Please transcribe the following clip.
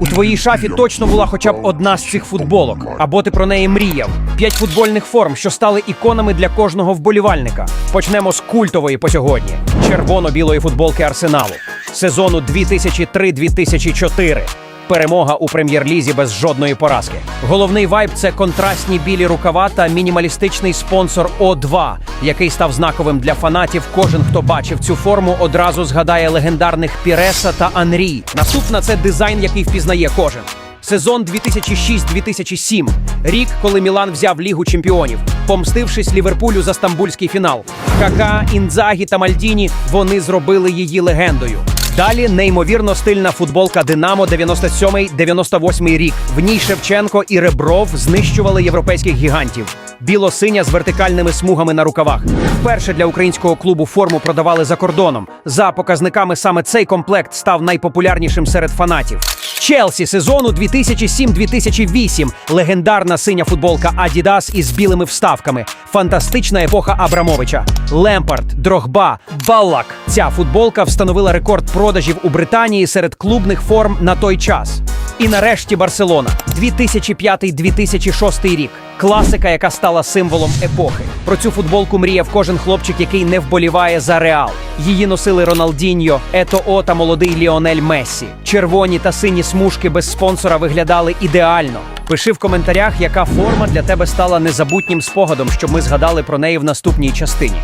У твоїй шафі точно була хоча б одна з цих футболок, або ти про неї мріяв. П'ять футбольних форм, що стали іконами для кожного вболівальника. Почнемо з культової по сьогодні: червоно-білої футболки Арсеналу сезону 2003-2004. Перемога у прем'єр-лізі без жодної поразки. Головний вайб це контрастні білі рукава та мінімалістичний спонсор О2, який став знаковим для фанатів. Кожен, хто бачив цю форму, одразу згадає легендарних Піреса та Анрі. Наступна це дизайн, який впізнає кожен. Сезон 2006-2007. Рік, коли Мілан взяв Лігу чемпіонів, помстившись Ліверпулю за стамбульський фінал. Кака, Інзагі та Мальдіні вони зробили її легендою. Далі неймовірно стильна футболка Динамо 97-98 рік. В ній Шевченко і Ребров знищували європейських гігантів. Біло-синя з вертикальними смугами на рукавах. Вперше для українського клубу форму продавали за кордоном. За показниками саме цей комплект став найпопулярнішим серед фанатів. Челсі сезону 2007-2008. Легендарна синя футболка Adidas із білими вставками. Фантастична епоха Абрамовича. Лемпард, Дрогба, Баллак. Ця футболка встановила рекорд продажів у Британії серед клубних форм на той час. І нарешті Барселона 2005-2006 рік. Класика, яка стала символом епохи. Про цю футболку мріяв кожен хлопчик, який не вболіває за Реал. Її носили Роналдіньо, Етоо та молодий Ліонель Мессі. Червоні та сині смужки без спонсора виглядали ідеально. Пиши в коментарях, яка форма для тебе стала незабутнім спогадом, щоб ми згадали про неї в наступній частині.